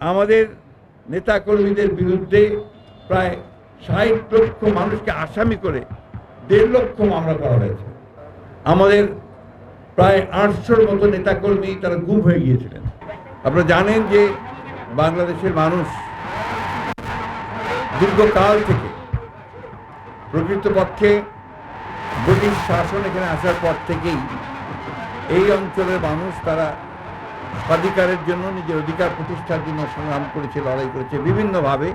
আমাদের নেতাকর্মীদের বিরুদ্ধে প্রায় ষাট লক্ষ মানুষকে আসামি করে দেড় লক্ষ মামলা করা হয়েছে। আমাদের প্রায় আটশোর মতো নেতাকর্মী তারা গুম হয়ে গিয়েছিলেন। আপনারা জানেন যে বাংলাদেশের মানুষ দীর্ঘকাল থেকে প্রকৃতপক্ষে ব্রিটিশ শাসন এখানে আসার পর থেকেই এই অঞ্চলের মানুষ তারা স্বাধিকারের জন্য, নিজের অধিকার প্রতিষ্ঠার জন্য সংগ্রাম করেছে, লড়াই করেছে বিভিন্নভাবে,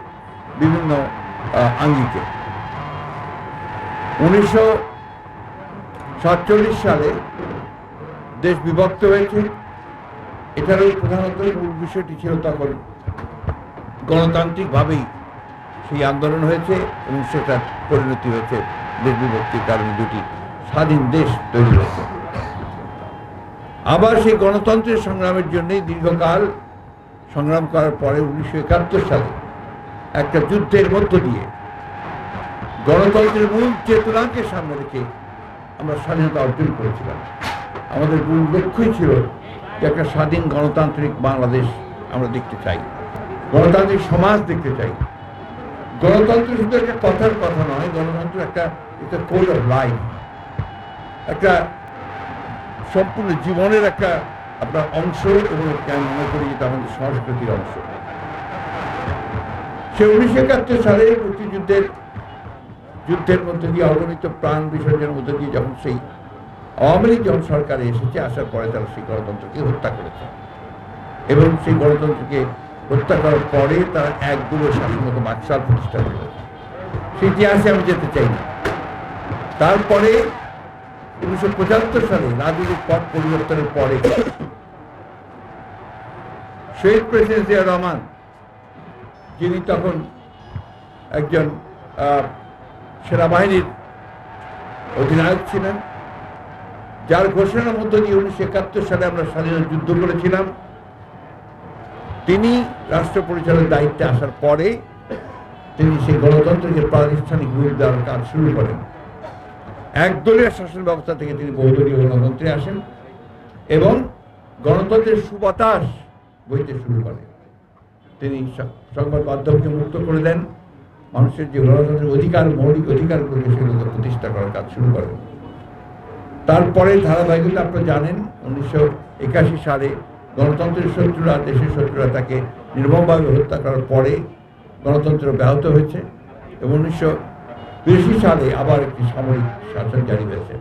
বিভিন্ন আঙ্গিকে। উনিশশো সাতচল্লিশ সালে দেশ বিভক্ত হয়েছে। এটারও প্রধানত মূল বিষয়টি ছিল তখন গণতান্ত্রিকভাবেই সেই আন্দোলন হয়েছে এবং সেটার পরিণতি হয়েছে দেশ বিভক্তির কারণে দুটি স্বাধীন দেশ তৈরি হয়েছে। আবার সেই গণতন্ত্রের সংগ্রামের জন্যই দীর্ঘকাল সংগ্রাম করার পরে উনিশশো একাত্তর সালে একটা যুদ্ধের মধ্য দিয়ে গণতন্ত্রের মূল চেতনাকে সামনে রেখে আমরা স্বাধীনতা অর্জন করেছিলাম। আমাদের মূল লক্ষ্যই ছিল যে একটা স্বাধীন গণতান্ত্রিক বাংলাদেশ আমরা দেখতে চাই। গণতান্ত্রিক সমাজ দেখতে চাই। গণতন্ত্র শুধু একটা কথার কথা নয়, গণতন্ত্র একটা একটা কোড অফ লাইফ একটা সম্পূর্ণ জীবনের একটা আপনার অংশ এবং আমি মনে করি এটা আমাদের সংস্কৃতির অংশ। সে উনিশশো একাত্তর সালে মুক্তিযুদ্ধের, যুদ্ধের মধ্যে দিয়ে অগণিত প্রাণ বিসর্জনের মধ্যে দিয়ে যখন সেই আওয়ামী লীগ যখন সরকারে এসেছে, আসার পরে তারা সেই গণতন্ত্রকে হত্যা করেছে। এবং সেই গণতন্ত্রকে হত্যা করার পরে তারা এক দুটো শাসনগত বাকশাল প্রতিষ্ঠা করেছে। সেই ইতিহাসে আমি যেতে চাই না তারপরে উনিশশো পঁচাত্তর সালে রাজনৈতিক পথ পরিবর্তনের পরে শহীদ প্রেসিডেন্ট জিয়া রহমান, যিনি তখন একজন সেনাবাহিনীর অধিনায়ক ছিলেন, যার ঘোষণার মধ্য দিয়ে উনিশশো একাত্তর সালে আমরা স্বাধীনতা যুদ্ধ করেছিলাম, তিনি রাষ্ট্র পরিচালনার দায়িত্বে আসার পরে তিনি সেই গণতন্ত্রকে প্রাতিষ্ঠানিক রূপ দেওয়ার কাজ শুরু করেন। একদলীয় শাসন ব্যবস্থা থেকে তিনি বহুদলীয় গণতন্ত্রে আসেন এবং গণতন্ত্রের সুবাতাস বইতে শুরু করেন তিনি সংবাদ মাধ্যমকে মুক্ত করে দেন। মানুষের যে গণতন্ত্রের অধিকার, মৌলিক অধিকারগুলোকে সেগুলোকে প্রতিষ্ঠা করার কাজ শুরু করেন। তারপরে ধারাবাহিকতা আপনারা জানেন, উনিশশো একাশি সালে গণতন্ত্রের শত্রুরা, দেশের শত্রুরা তাকে নির্মমভাবে হত্যা করার পরে গণতন্ত্র ব্যাহত হয়েছে এবং উনিশশো বিরাশি সালে আবার একটি সামরিক শাসন জারি হয়েছে।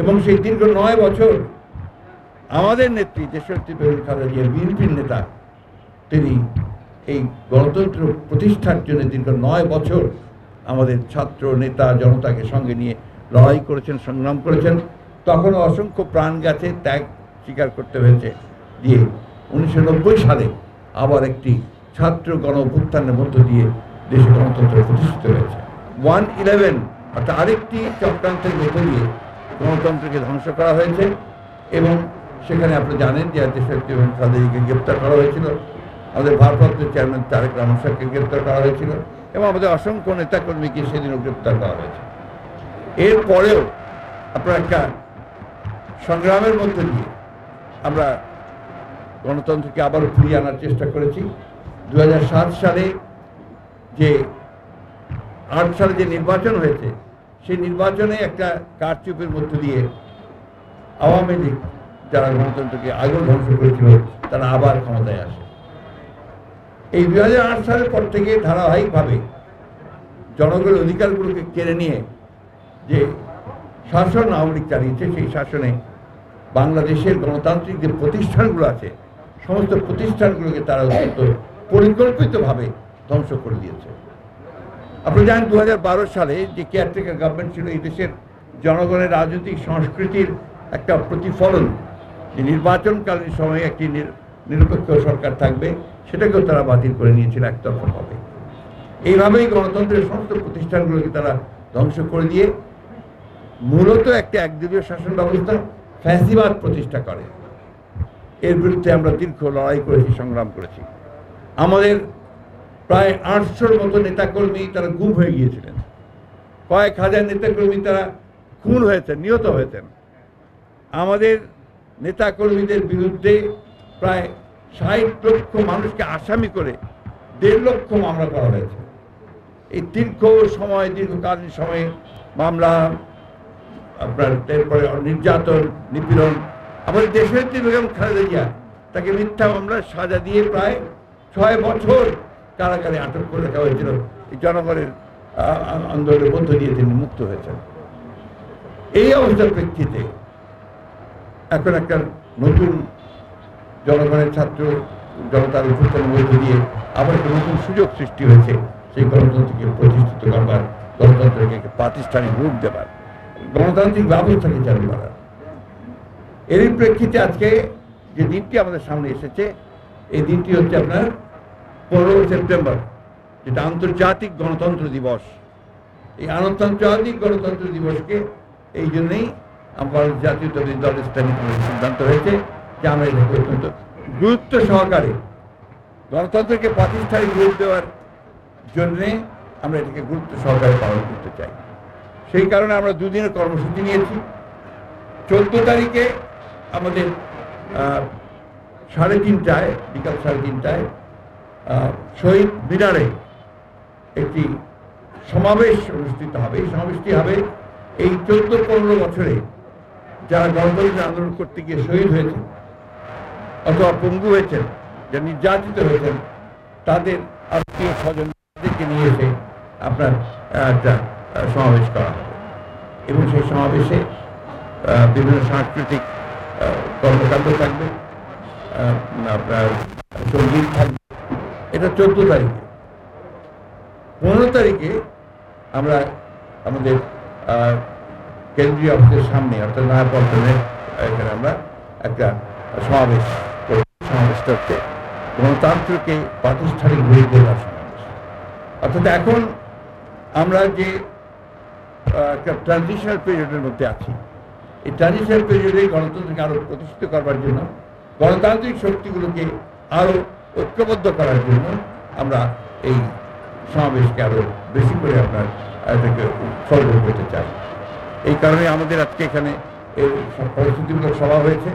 এবং সেই দীর্ঘ নয় বছর আমাদের নেত্রী দেশনেত্রী বেগম খালেদা জিয়া বিএনপির নেতা, তিনি এই গণতন্ত্র প্রতিষ্ঠার জন্য দীর্ঘ নয় বছর আমাদের ছাত্র, নেতা, জনতাকে সঙ্গে নিয়ে লড়াই করেছেন, সংগ্রাম করেছেন। তখনও অসংখ্য প্রাণ গেছে, ত্যাগ স্বীকার করতে হয়েছে। দিয়ে উনিশশো নব্বই সালে আবার একটি ছাত্র গণ অভ্যুত্থানের মধ্য দিয়ে দেশে গণতন্ত্র প্রতিষ্ঠিত হয়েছে। ওয়ান ইলেভেন, অর্থাৎ আরেকটি চক্রান্তের মধ্য দিয়ে গণতন্ত্রকে ধ্বংস করা হয়েছে এবং সেখানে আপনি জানেন যে দেশের এবং খালেদাকে গ্রেপ্তার করা হয়েছিল। আমাদের ভারপ্রাপ্ত চেয়ারম্যান তারেক রহমান গ্রেপ্তার করা হয়েছিল এবং আমাদের অসংখ্য নেতাকর্মীকে সেদিনও গ্রেপ্তার করা হয়েছে। এরপরেও আপনার একটা সংগ্রামের মধ্যে দিয়ে আমরা গণতন্ত্রকে আবারও ফিরিয়ে আনার চেষ্টা করেছি। দু হাজার সাত সালে যে আট সালে যে নির্বাচন হয়েছে, সেই নির্বাচনে একটা কারচুপের মধ্য দিয়ে আওয়ামী লীগ যারা গণতন্ত্রকে আগুন ধ্বংস করেছিল, তারা আবার ক্ষমতায় আসে। এই দুই হাজার আট সালের পর থেকে ধারাবাহিকভাবে জনগণের অধিকারগুলোকে কেড়ে নিয়ে যে শাসন আওয়ামী লীগ চালিয়েছে, সেই শাসনে বাংলাদেশের গণতান্ত্রিক যে প্রতিষ্ঠানগুলো আছে, সমস্ত প্রতিষ্ঠানগুলোকে তারা অত্যন্ত পরিকল্পিতভাবে ধ্বংস করে দিয়েছে। আপনি জানেন দু হাজার বারো সালে যে কেয়ারটেকার গভর্নমেন্ট ছিল এই দেশের জনগণের রাজনৈতিক সংস্কৃতির একটা প্রতিফলন, যে নির্বাচনকালীন সময়ে একটি নির- নিরপেক্ষ সরকার থাকবে, সেটাকেও তারা বাতিল করে নিয়েছিল একতরফাভাবে এইভাবেই গণতন্ত্রের সমস্ত প্রতিষ্ঠানগুলোকে তারা ধ্বংস করে দিয়ে মূলত একটা একদলীয় শাসন ব্যবস্থা, ফ্যাসিবাদ প্রতিষ্ঠা করে। এর বিরুদ্ধে আমরা দীর্ঘ লড়াই করেছি, সংগ্রাম করেছি। আমাদের প্রায় আটশোর মতো নেতাকর্মী তারা গুম হয়ে গিয়েছিলেন। কয়েক হাজার নেতাকর্মী তারা খুন হয়েছেন, নিহত হয়েছেন। আমাদের নেতাকর্মীদের বিরুদ্ধে প্রায় ষাট লক্ষ মানুষকে আসামি করে দেড় লক্ষ মামলা করা হয়েছে। এই দীর্ঘ সময়, দীর্ঘকালীন সময়ে মামলা, আপনার এরপরে নির্যাতন, নিপীড়ন, আমাদের যে বেগম খালেদা জিয়া তাকে মিথ্যা মামলার সাজা দিয়ে প্রায় ছয় বছর কারাগারে আটক করে রাখা হয়েছিল জনগণের আন্দোলনের মধ্য দিয়ে তিনি মুক্ত হয়েছেন। এই অবস্থার প্রেক্ষিতে এখন একটা নতুন জনগণের ছাত্র জনতার উত্থানের মধ্য দিয়ে আবার একটা নতুন সুযোগ সৃষ্টি হয়েছে, সেই গণতন্ত্রকে প্রতিষ্ঠিত করবার, গণতন্ত্রকে প্রাতিষ্ঠানিক রূপ দেবার, গণতান্ত্রিক ব্যবস্থাকে চালু করার। এরই প্রেক্ষিতে আজকে যে দিনটি আমাদের সামনে এসেছে, এই দিনটি হচ্ছে আপনার পনেরো সেপ্টেম্বর, যেটা আন্তর্জাতিক গণতন্ত্র দিবস। এই আন্তর্জাতিক গণতন্ত্র দিবসকে এই জন্যই আমার জাতীয়তাবাদী দল ইসলামী কংগ্রেসের সিদ্ধান্ত হয়েছে যে আমরা এটাকে অত্যন্ত গুরুত্ব সহকারে গণতন্ত্রকে প্রাতিষ্ঠানিক রূপ দেওয়ার জন্যে আমরা এটাকে গুরুত্ব সহকারে পালন করতে চাই। সেই কারণে আমরা দুদিনের কর্মসূচি নিয়েছি। চোদ্দ তারিখে আমাদের সাড়ে তিনটায়, বিকাল সাড়ে তিনটায় শহীদ মিনারে একটি সমাবেশ অনুষ্ঠিত হবে। এই সমাবেশটি হবে এই চোদ্দ পনেরো বছরে যারা গণতন্ত্রের আন্দোলন করতে গিয়ে শহীদ হয়েছেন অথবা পঙ্গু হয়েছেন, যারা নির্যাতিত হয়েছেন, তাদের আত্মীয় স্বজনদেরকে নিয়ে এসে আপনার একটা সমাবেশ করা হবে। এবং সেই সমাবেশে বিভিন্ন সাংস্কৃতিক কর্মকাণ্ড থাকবে আপনার সংগীত থাকবে এটা চোদ্দ তারিখে। পনেরো তারিখে আমরা আমাদের কেন্দ্রীয় অফিসের সামনে, অর্থাৎ নয়াপল্টনে এখানে আমরা একটা সমাবেশ করব সমাবেশটা গণতন্ত্রকে প্রাতিষ্ঠানিক রূপ দেওয়ার সমাবেশ। অর্থাৎ এখন আমরা যে একটা ট্রানজিশনাল পিরিয়ডের মধ্যে আছি। এই ট্রানজিশনাল পিরিয়ডে গণতন্ত্রকে আরও প্রতিষ্ঠিত করবার জন্য গণতান্ত্রিক শক্তিগুলোকে আরও ঐক্যবদ্ধ করার জন্য আমরা এই সমাবেশকে আরও বেশি করে আপনার এটাকে উৎসর্গ করতে চাই। এই কারণে আমাদের আজকে এখানে এই সব পরিস্থিতিমূলক সভা হয়েছে।